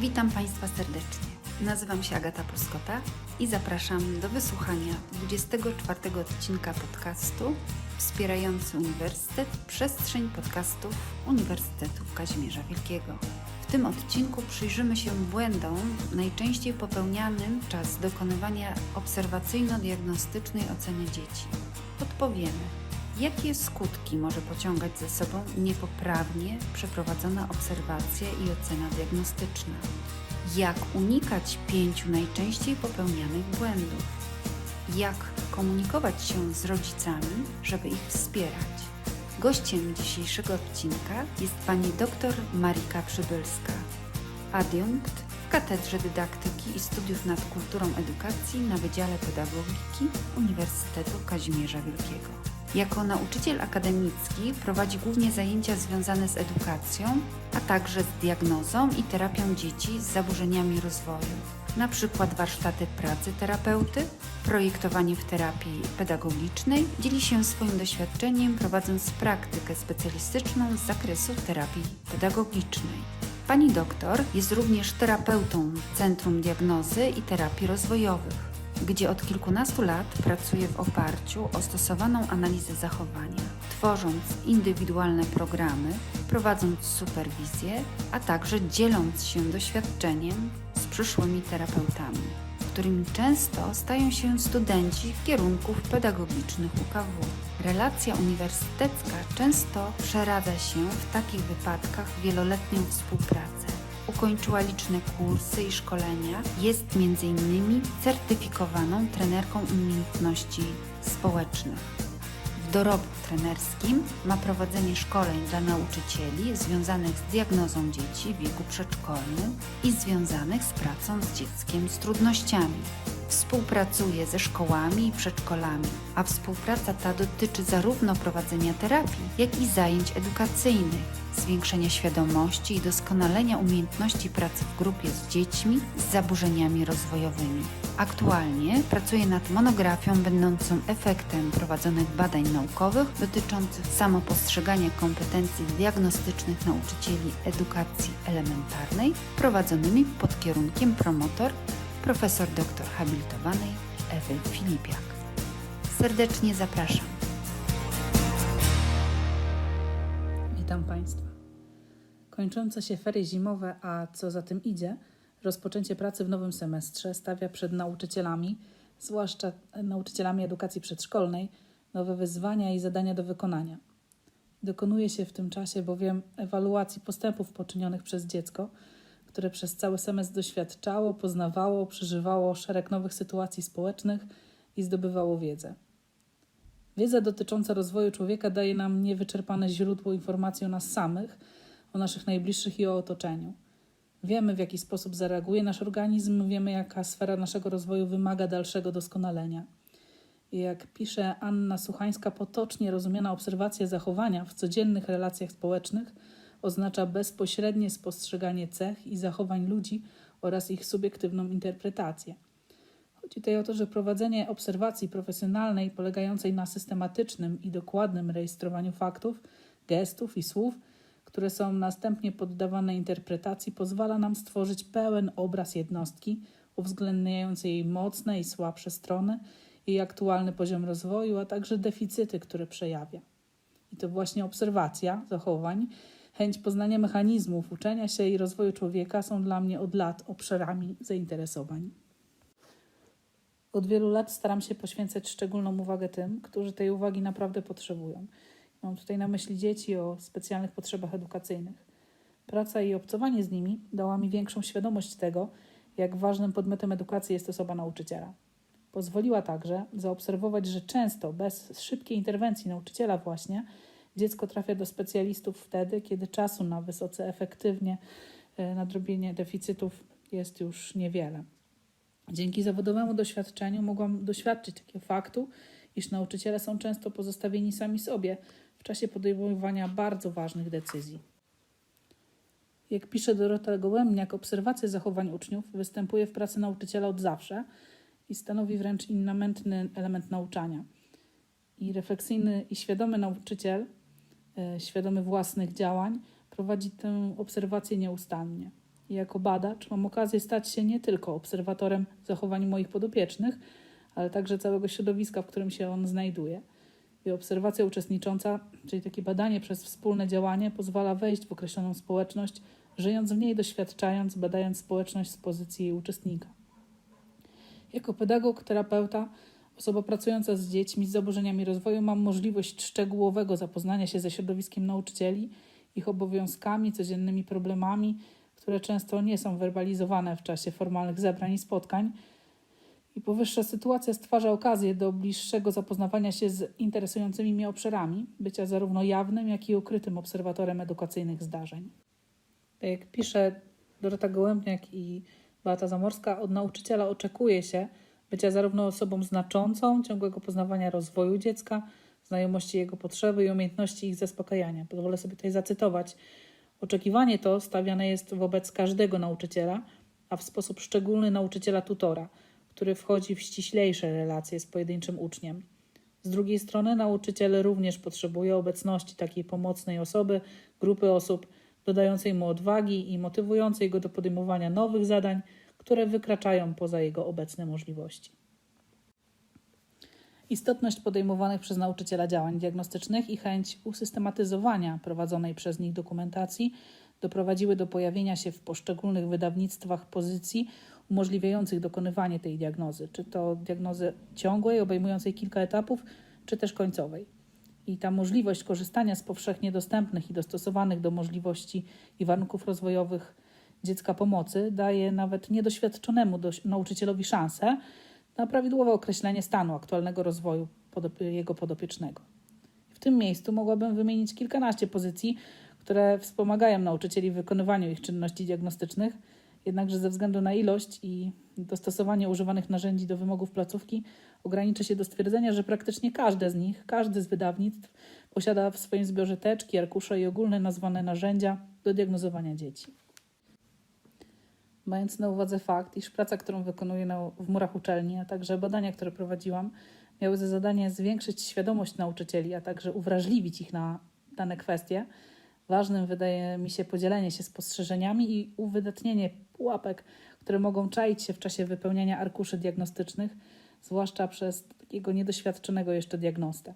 Witam Państwa serdecznie. Nazywam się Agata Puskota i zapraszam do wysłuchania 24 odcinka podcastu wspierający Uniwersytet Przestrzeń Podcastów Uniwersytetu Kazimierza Wielkiego. W tym odcinku przyjrzymy się błędom najczęściej popełnianym czas dokonywania obserwacyjno-diagnostycznej oceny dzieci. Podpowiemy, Jakie skutki może pociągać ze sobą niepoprawnie przeprowadzona obserwacja i ocena diagnostyczna? Jak unikać pięciu najczęściej popełnianych błędów? Jak komunikować się z rodzicami, żeby ich wspierać? Gościem dzisiejszego odcinka jest pani dr Marika Przybylska, adiunkt w Katedrze Dydaktyki i Studiów nad Kulturą Edukacji na Wydziale Pedagogiki Uniwersytetu Kazimierza Wielkiego. Jako nauczyciel akademicki prowadzi głównie zajęcia związane z edukacją, a także z diagnozą i terapią dzieci z zaburzeniami rozwoju, na przykład warsztaty pracy terapeuty, projektowanie w terapii pedagogicznej, dzieli się swoim doświadczeniem prowadząc praktykę specjalistyczną z zakresu terapii pedagogicznej. Pani doktor jest również terapeutą Centrum Diagnozy i Terapii Rozwojowych gdzie od kilkunastu lat pracuje w oparciu o stosowaną analizę zachowania, tworząc indywidualne programy, prowadząc superwizję, a także dzieląc się doświadczeniem z przyszłymi terapeutami, którymi często stają się studenci kierunków pedagogicznych UKW. Relacja uniwersytecka często przeradza się w takich wypadkach wieloletnią współpracę ukończyła liczne kursy i szkolenia. Jest m.in. certyfikowaną trenerką umiejętności społecznych. W dorobku trenerskim ma prowadzenie szkoleń dla nauczycieli związanych z diagnozą dzieci w wieku przedszkolnym i związanych z pracą z dzieckiem z trudnościami. Współpracuje ze szkołami i przedszkolami, a współpraca ta dotyczy zarówno prowadzenia terapii, jak i zajęć edukacyjnych zwiększenia świadomości i doskonalenia umiejętności pracy w grupie z dziećmi z zaburzeniami rozwojowymi. Aktualnie pracuje nad monografią będącą efektem prowadzonych badań naukowych dotyczących samopostrzegania kompetencji diagnostycznych nauczycieli edukacji elementarnej prowadzonymi pod kierunkiem promotor profesor doktor habilitowanej Ewy Filipiak. Serdecznie zapraszam. Witam Państwa. Kończące się ferie zimowe, a co za tym idzie, rozpoczęcie pracy w nowym semestrze stawia przed nauczycielami, zwłaszcza nauczycielami edukacji przedszkolnej, nowe wyzwania i zadania do wykonania. Dokonuje się w tym czasie bowiem ewaluacji postępów poczynionych przez dziecko, które przez cały semestr doświadczało, poznawało, przeżywało szereg nowych sytuacji społecznych i zdobywało wiedzę. Wiedza dotycząca rozwoju człowieka daje nam niewyczerpane źródło informacji o nas samych, o naszych najbliższych i o otoczeniu. Wiemy, w jaki sposób zareaguje nasz organizm, wiemy, jaka sfera naszego rozwoju wymaga dalszego doskonalenia. I jak pisze Anna Suchańska, potocznie rozumiana obserwacja zachowania w codziennych relacjach społecznych oznacza bezpośrednie spostrzeganie cech i zachowań ludzi oraz ich subiektywną interpretację. Chodzi tutaj o to, że prowadzenie obserwacji profesjonalnej polegającej na systematycznym i dokładnym rejestrowaniu faktów, gestów i słów, które są następnie poddawane interpretacji, pozwala nam stworzyć pełen obraz jednostki, uwzględniający jej mocne i słabsze strony, jej aktualny poziom rozwoju, a także deficyty, które przejawia. I to właśnie obserwacja zachowań, chęć poznania mechanizmów uczenia się i rozwoju człowieka są dla mnie od lat obszarami zainteresowań. Od wielu lat staram się poświęcać szczególną uwagę tym, którzy tej uwagi naprawdę potrzebują. Mam tutaj na myśli dzieci o specjalnych potrzebach edukacyjnych. Praca i obcowanie z nimi dała mi większą świadomość tego, jak ważnym podmiotem edukacji jest osoba nauczyciela. Pozwoliła także zaobserwować, że często bez szybkiej interwencji nauczyciela właśnie dziecko trafia do specjalistów wtedy, kiedy czasu na wysoce efektywnie e, nadrobienie deficytów jest już niewiele. Dzięki zawodowemu doświadczeniu mogłam doświadczyć takiego faktu, iż nauczyciele są często pozostawieni sami sobie w czasie podejmowania bardzo ważnych decyzji. Jak pisze Dorota Gołębniak, obserwacja zachowań uczniów występuje w pracy nauczyciela od zawsze i stanowi wręcz innamentny element nauczania. I refleksyjny i świadomy nauczyciel, świadomy własnych działań, prowadzi tę obserwację nieustannie. I jako badacz mam okazję stać się nie tylko obserwatorem zachowań moich podopiecznych, ale także całego środowiska, w którym się on znajduje. I obserwacja uczestnicząca, czyli takie badanie przez wspólne działanie, pozwala wejść w określoną społeczność, żyjąc w niej, doświadczając, badając społeczność z pozycji jej uczestnika. Jako pedagog, terapeuta, osoba pracująca z dziećmi z zaburzeniami rozwoju, mam możliwość szczegółowego zapoznania się ze środowiskiem nauczycieli, ich obowiązkami, codziennymi problemami, które często nie są werbalizowane w czasie formalnych zebrań i spotkań. I powyższa sytuacja stwarza okazję do bliższego zapoznawania się z interesującymi mnie obszarami, bycia zarówno jawnym, jak i ukrytym obserwatorem edukacyjnych zdarzeń. Tak jak pisze Dorota Gołębniak i Beata Zamorska, od nauczyciela oczekuje się bycia zarówno osobą znaczącą, ciągłego poznawania rozwoju dziecka, znajomości jego potrzeby i umiejętności ich zaspokajania. Pozwolę sobie tutaj zacytować. Oczekiwanie to stawiane jest wobec każdego nauczyciela, a w sposób szczególny nauczyciela tutora, który wchodzi w ściślejsze relacje z pojedynczym uczniem. Z drugiej strony nauczyciel również potrzebuje obecności takiej pomocnej osoby, grupy osób, dodającej mu odwagi i motywującej go do podejmowania nowych zadań, które wykraczają poza jego obecne możliwości. Istotność podejmowanych przez nauczyciela działań diagnostycznych i chęć usystematyzowania prowadzonej przez nich dokumentacji doprowadziły do pojawienia się w poszczególnych wydawnictwach pozycji umożliwiających dokonywanie tej diagnozy, czy to diagnozy ciągłej, obejmującej kilka etapów, czy też końcowej. I ta możliwość korzystania z powszechnie dostępnych i dostosowanych do możliwości i warunków rozwojowych dziecka pomocy daje nawet niedoświadczonemu doś- nauczycielowi szansę na prawidłowe określenie stanu aktualnego rozwoju jego podopiecznego. W tym miejscu mogłabym wymienić kilkanaście pozycji, które wspomagają nauczycieli w wykonywaniu ich czynności diagnostycznych, jednakże ze względu na ilość i dostosowanie używanych narzędzi do wymogów placówki ograniczę się do stwierdzenia, że praktycznie każde z nich, każdy z wydawnictw posiada w swoim zbiorze teczki, arkusze i ogólne nazwane narzędzia do diagnozowania dzieci. Mając na uwadze fakt, iż praca, którą wykonuję na, w murach uczelni, a także badania, które prowadziłam, miały za zadanie zwiększyć świadomość nauczycieli, a także uwrażliwić ich na dane kwestie, ważnym wydaje mi się podzielenie się spostrzeżeniami i uwydatnienie pułapek, które mogą czaić się w czasie wypełniania arkuszy diagnostycznych, zwłaszcza przez takiego niedoświadczonego jeszcze diagnostę.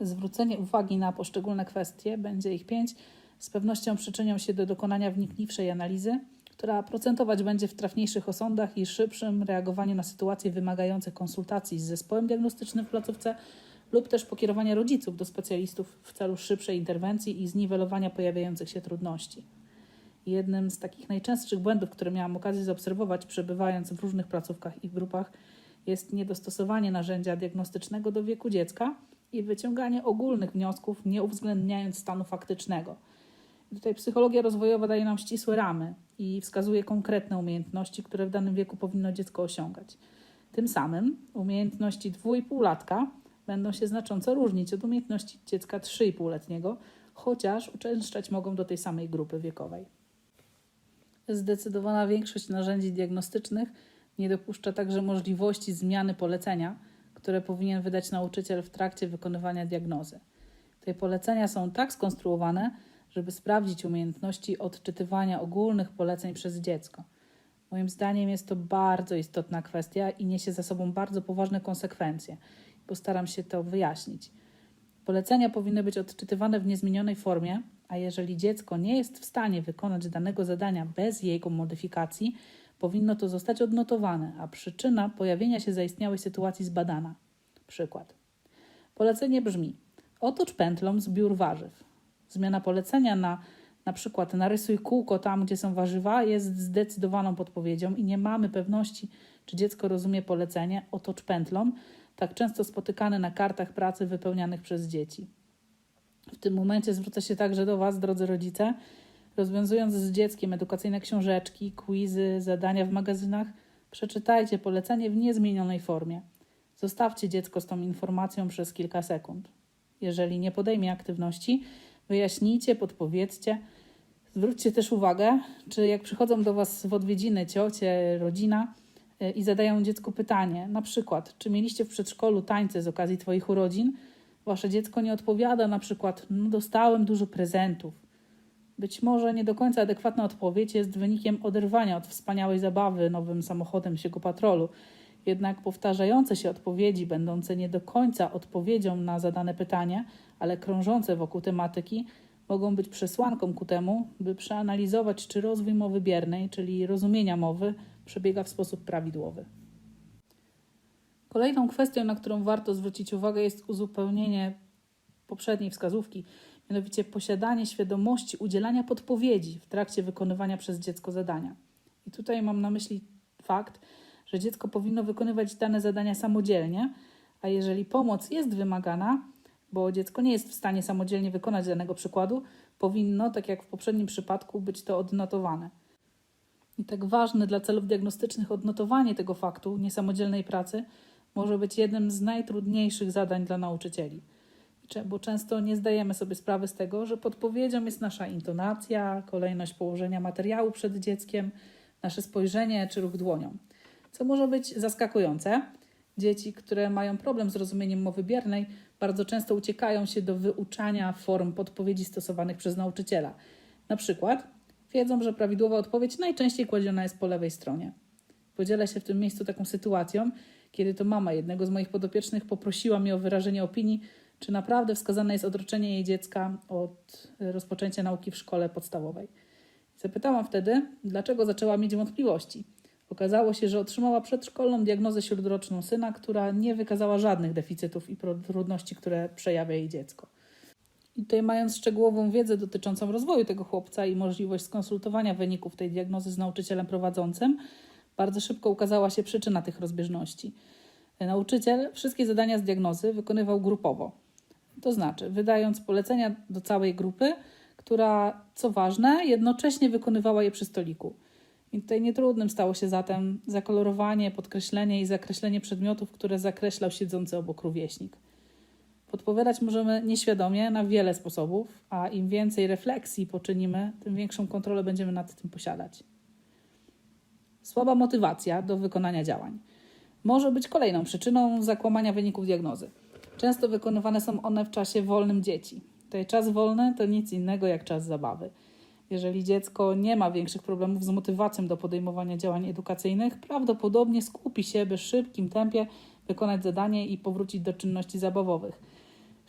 Zwrócenie uwagi na poszczególne kwestie, będzie ich pięć, z pewnością przyczynią się do dokonania wnikliwszej analizy, która procentować będzie w trafniejszych osądach i szybszym reagowaniu na sytuacje wymagające konsultacji z zespołem diagnostycznym w placówce lub też pokierowania rodziców do specjalistów w celu szybszej interwencji i zniwelowania pojawiających się trudności. Jednym z takich najczęstszych błędów, które miałam okazję zaobserwować, przebywając w różnych placówkach i grupach, jest niedostosowanie narzędzia diagnostycznego do wieku dziecka i wyciąganie ogólnych wniosków, nie uwzględniając stanu faktycznego. Tutaj psychologia rozwojowa daje nam ścisłe ramy i wskazuje konkretne umiejętności, które w danym wieku powinno dziecko osiągać. Tym samym umiejętności 2,5-latka będą się znacząco różnić od umiejętności dziecka 3,5-letniego, chociaż uczęszczać mogą do tej samej grupy wiekowej. Zdecydowana większość narzędzi diagnostycznych nie dopuszcza także możliwości zmiany polecenia, które powinien wydać nauczyciel w trakcie wykonywania diagnozy. Te polecenia są tak skonstruowane, żeby sprawdzić umiejętności odczytywania ogólnych poleceń przez dziecko. Moim zdaniem jest to bardzo istotna kwestia i niesie za sobą bardzo poważne konsekwencje. Postaram się to wyjaśnić. Polecenia powinny być odczytywane w niezmienionej formie, a jeżeli dziecko nie jest w stanie wykonać danego zadania bez jego modyfikacji, powinno to zostać odnotowane, a przyczyna pojawienia się zaistniałej sytuacji zbadana. Przykład. Polecenie brzmi: otocz pętlą zbiór warzyw. Zmiana polecenia na na przykład narysuj kółko tam, gdzie są warzywa, jest zdecydowaną podpowiedzią i nie mamy pewności, czy dziecko rozumie polecenie otocz pętlą, tak często spotykane na kartach pracy wypełnianych przez dzieci. W tym momencie zwrócę się także do Was, drodzy rodzice. Rozwiązując z dzieckiem edukacyjne książeczki, quizy, zadania w magazynach, przeczytajcie polecenie w niezmienionej formie. Zostawcie dziecko z tą informacją przez kilka sekund. Jeżeli nie podejmie aktywności, wyjaśnijcie, podpowiedzcie. Zwróćcie też uwagę, czy jak przychodzą do Was w odwiedziny ciocie, rodzina y, i zadają dziecku pytanie, na przykład, czy mieliście w przedszkolu tańce z okazji Twoich urodzin? Wasze dziecko nie odpowiada na przykład, no dostałem dużo prezentów. Być może nie do końca adekwatna odpowiedź jest wynikiem oderwania od wspaniałej zabawy nowym samochodem siego patrolu. Jednak powtarzające się odpowiedzi, będące nie do końca odpowiedzią na zadane pytanie, ale krążące wokół tematyki, mogą być przesłanką ku temu, by przeanalizować, czy rozwój mowy biernej, czyli rozumienia mowy, przebiega w sposób prawidłowy. Kolejną kwestią, na którą warto zwrócić uwagę, jest uzupełnienie poprzedniej wskazówki, mianowicie posiadanie świadomości udzielania podpowiedzi w trakcie wykonywania przez dziecko zadania. I tutaj mam na myśli fakt, że dziecko powinno wykonywać dane zadania samodzielnie, a jeżeli pomoc jest wymagana, bo dziecko nie jest w stanie samodzielnie wykonać danego przykładu, powinno, tak jak w poprzednim przypadku, być to odnotowane. I tak ważne dla celów diagnostycznych odnotowanie tego faktu niesamodzielnej pracy może być jednym z najtrudniejszych zadań dla nauczycieli. Bo często nie zdajemy sobie sprawy z tego, że podpowiedzią jest nasza intonacja, kolejność położenia materiału przed dzieckiem, nasze spojrzenie czy ruch dłonią. Co może być zaskakujące. Dzieci, które mają problem z rozumieniem mowy biernej, bardzo często uciekają się do wyuczania form podpowiedzi stosowanych przez nauczyciela. Na przykład wiedzą, że prawidłowa odpowiedź najczęściej kładziona jest po lewej stronie. Podzielę się w tym miejscu taką sytuacją, kiedy to mama jednego z moich podopiecznych poprosiła mnie o wyrażenie opinii, czy naprawdę wskazane jest odroczenie jej dziecka od rozpoczęcia nauki w szkole podstawowej. Zapytałam wtedy, dlaczego zaczęła mieć wątpliwości. Okazało się, że otrzymała przedszkolną diagnozę śródroczną syna, która nie wykazała żadnych deficytów i trudności, które przejawia jej dziecko. I tutaj, mając szczegółową wiedzę dotyczącą rozwoju tego chłopca i możliwość skonsultowania wyników tej diagnozy z nauczycielem prowadzącym, bardzo szybko ukazała się przyczyna tych rozbieżności. Nauczyciel wszystkie zadania z diagnozy wykonywał grupowo. To znaczy, wydając polecenia do całej grupy, która, co ważne, jednocześnie wykonywała je przy stoliku. I tutaj nietrudnym stało się zatem zakolorowanie, podkreślenie i zakreślenie przedmiotów, które zakreślał siedzący obok rówieśnik. Podpowiadać możemy nieświadomie na wiele sposobów, a im więcej refleksji poczynimy, tym większą kontrolę będziemy nad tym posiadać. Słaba motywacja do wykonania działań może być kolejną przyczyną zakłamania wyników diagnozy. Często wykonywane są one w czasie wolnym dzieci. Tutaj czas wolny to nic innego jak czas zabawy. Jeżeli dziecko nie ma większych problemów z motywacją do podejmowania działań edukacyjnych, prawdopodobnie skupi się, by w szybkim tempie wykonać zadanie i powrócić do czynności zabawowych.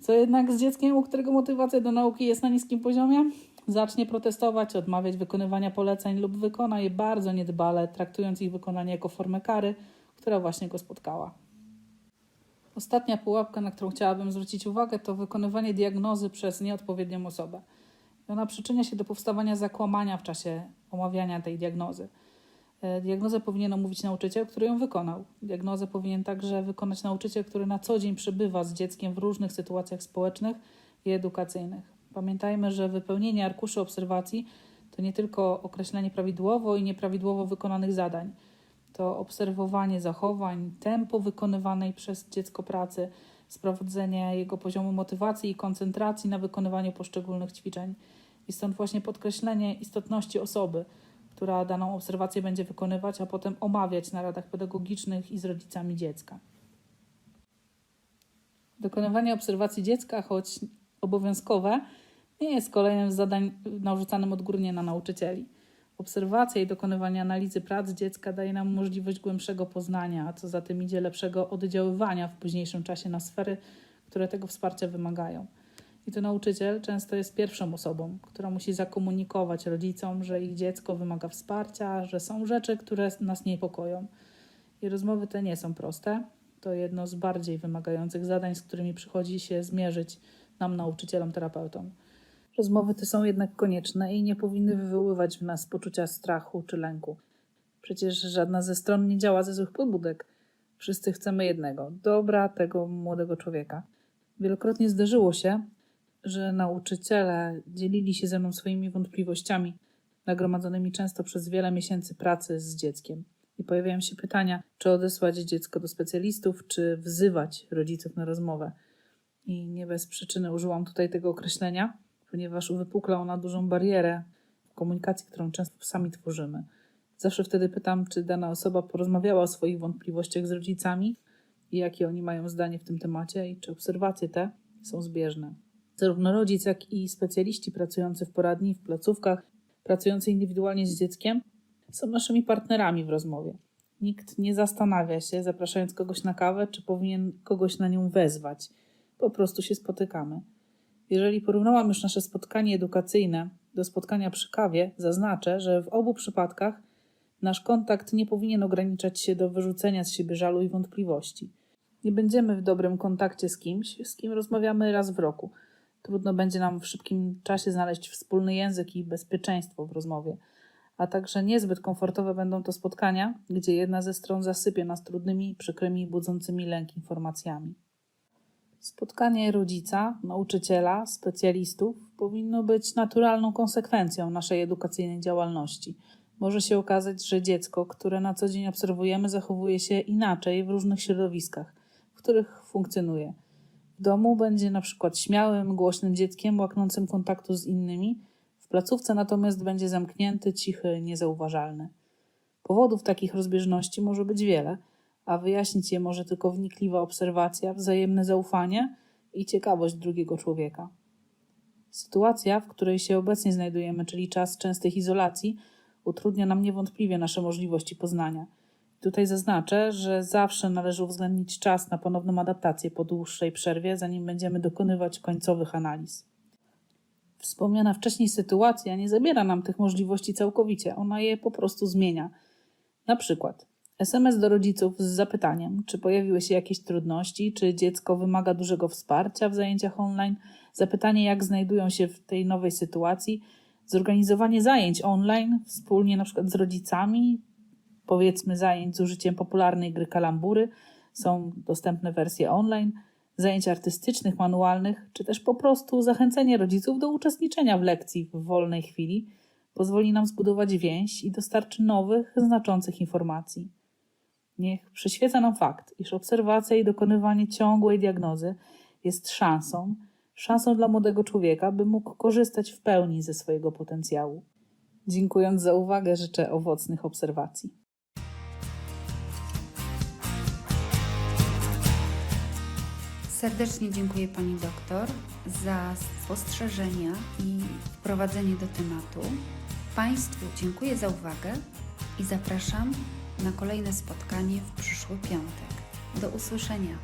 Co jednak z dzieckiem, u którego motywacja do nauki jest na niskim poziomie? Zacznie protestować, odmawiać wykonywania poleceń lub wykona je bardzo niedbale, traktując ich wykonanie jako formę kary, która właśnie go spotkała. Ostatnia pułapka, na którą chciałabym zwrócić uwagę, to wykonywanie diagnozy przez nieodpowiednią osobę. Ona przyczynia się do powstawania zakłamania w czasie omawiania tej diagnozy. E, Diagnozę powinien omówić nauczyciel, który ją wykonał. Diagnozę powinien także wykonać nauczyciel, który na co dzień przebywa z dzieckiem w różnych sytuacjach społecznych i edukacyjnych. Pamiętajmy, że wypełnienie arkuszy obserwacji to nie tylko określenie prawidłowo i nieprawidłowo wykonanych zadań. To obserwowanie zachowań, tempo wykonywanej przez dziecko pracy, sprawdzenie jego poziomu motywacji i koncentracji na wykonywaniu poszczególnych ćwiczeń. I stąd właśnie podkreślenie istotności osoby, która daną obserwację będzie wykonywać, a potem omawiać na radach pedagogicznych i z rodzicami dziecka. Dokonywanie obserwacji dziecka, choć obowiązkowe, nie jest kolejnym z zadań narzucanym odgórnie na nauczycieli. Obserwacja i dokonywanie analizy prac dziecka daje nam możliwość głębszego poznania, a co za tym idzie lepszego oddziaływania w późniejszym czasie na sfery, które tego wsparcia wymagają. I to nauczyciel często jest pierwszą osobą, która musi zakomunikować rodzicom, że ich dziecko wymaga wsparcia, że są rzeczy, które nas niepokoją. I rozmowy te nie są proste. To jedno z bardziej wymagających zadań, z którymi przychodzi się zmierzyć nam, nauczycielom, terapeutom. Rozmowy te są jednak konieczne i nie powinny wywoływać w nas poczucia strachu czy lęku. Przecież żadna ze stron nie działa ze złych pobudek. Wszyscy chcemy jednego dobra tego młodego człowieka. Wielokrotnie zdarzyło się, że nauczyciele dzielili się ze mną swoimi wątpliwościami, nagromadzonymi często przez wiele miesięcy pracy z dzieckiem. I pojawiają się pytania, czy odesłać dziecko do specjalistów, czy wzywać rodziców na rozmowę. I nie bez przyczyny użyłam tutaj tego określenia, ponieważ uwypukla ona dużą barierę w komunikacji, którą często sami tworzymy. Zawsze wtedy pytam, czy dana osoba porozmawiała o swoich wątpliwościach z rodzicami i jakie oni mają zdanie w tym temacie i czy obserwacje te są zbieżne. Zarówno rodzic, jak i specjaliści pracujący w poradni, w placówkach, pracujący indywidualnie z dzieckiem, są naszymi partnerami w rozmowie. Nikt nie zastanawia się, zapraszając kogoś na kawę, czy powinien kogoś na nią wezwać. Po prostu się spotykamy. Jeżeli porównałam już nasze spotkanie edukacyjne do spotkania przy kawie, zaznaczę, że w obu przypadkach nasz kontakt nie powinien ograniczać się do wyrzucenia z siebie żalu i wątpliwości. Nie będziemy w dobrym kontakcie z kimś, z kim rozmawiamy raz w roku. Trudno będzie nam w szybkim czasie znaleźć wspólny język i bezpieczeństwo w rozmowie. A także niezbyt komfortowe będą to spotkania, gdzie jedna ze stron zasypie nas trudnymi, przykrymi, budzącymi lęk informacjami. Spotkanie rodzica, nauczyciela, specjalistów powinno być naturalną konsekwencją naszej edukacyjnej działalności. Może się okazać, że dziecko, które na co dzień obserwujemy, zachowuje się inaczej w różnych środowiskach, w których funkcjonuje. W domu będzie na przykład śmiałym, głośnym dzieckiem, łaknącym kontaktu z innymi, w placówce natomiast będzie zamknięty, cichy, niezauważalny. Powodów takich rozbieżności może być wiele, a wyjaśnić je może tylko wnikliwa obserwacja, wzajemne zaufanie i ciekawość drugiego człowieka. Sytuacja, w której się obecnie znajdujemy, czyli czas częstych izolacji, utrudnia nam niewątpliwie nasze możliwości poznania. Tutaj zaznaczę, że zawsze należy uwzględnić czas na ponowną adaptację po dłuższej przerwie, zanim będziemy dokonywać końcowych analiz. Wspomniana wcześniej sytuacja nie zabiera nam tych możliwości całkowicie, ona je po prostu zmienia. Na przykład SMS do rodziców z zapytaniem, czy pojawiły się jakieś trudności, czy dziecko wymaga dużego wsparcia w zajęciach online, zapytanie, jak znajdują się w tej nowej sytuacji, zorganizowanie zajęć online wspólnie na przykład z rodzicami, powiedzmy zajęć z użyciem popularnej gry kalambury, są dostępne wersje online, zajęć artystycznych, manualnych, czy też po prostu zachęcenie rodziców do uczestniczenia w lekcji w wolnej chwili pozwoli nam zbudować więź i dostarczy nowych, znaczących informacji. Niech przyświeca nam fakt, iż obserwacja i dokonywanie ciągłej diagnozy jest szansą, szansą dla młodego człowieka, by mógł korzystać w pełni ze swojego potencjału. Dziękując za uwagę, życzę owocnych obserwacji. Serdecznie dziękuję Pani doktor za spostrzeżenia i wprowadzenie do tematu. Państwu dziękuję za uwagę i zapraszam na kolejne spotkanie w przyszły piątek. Do usłyszenia.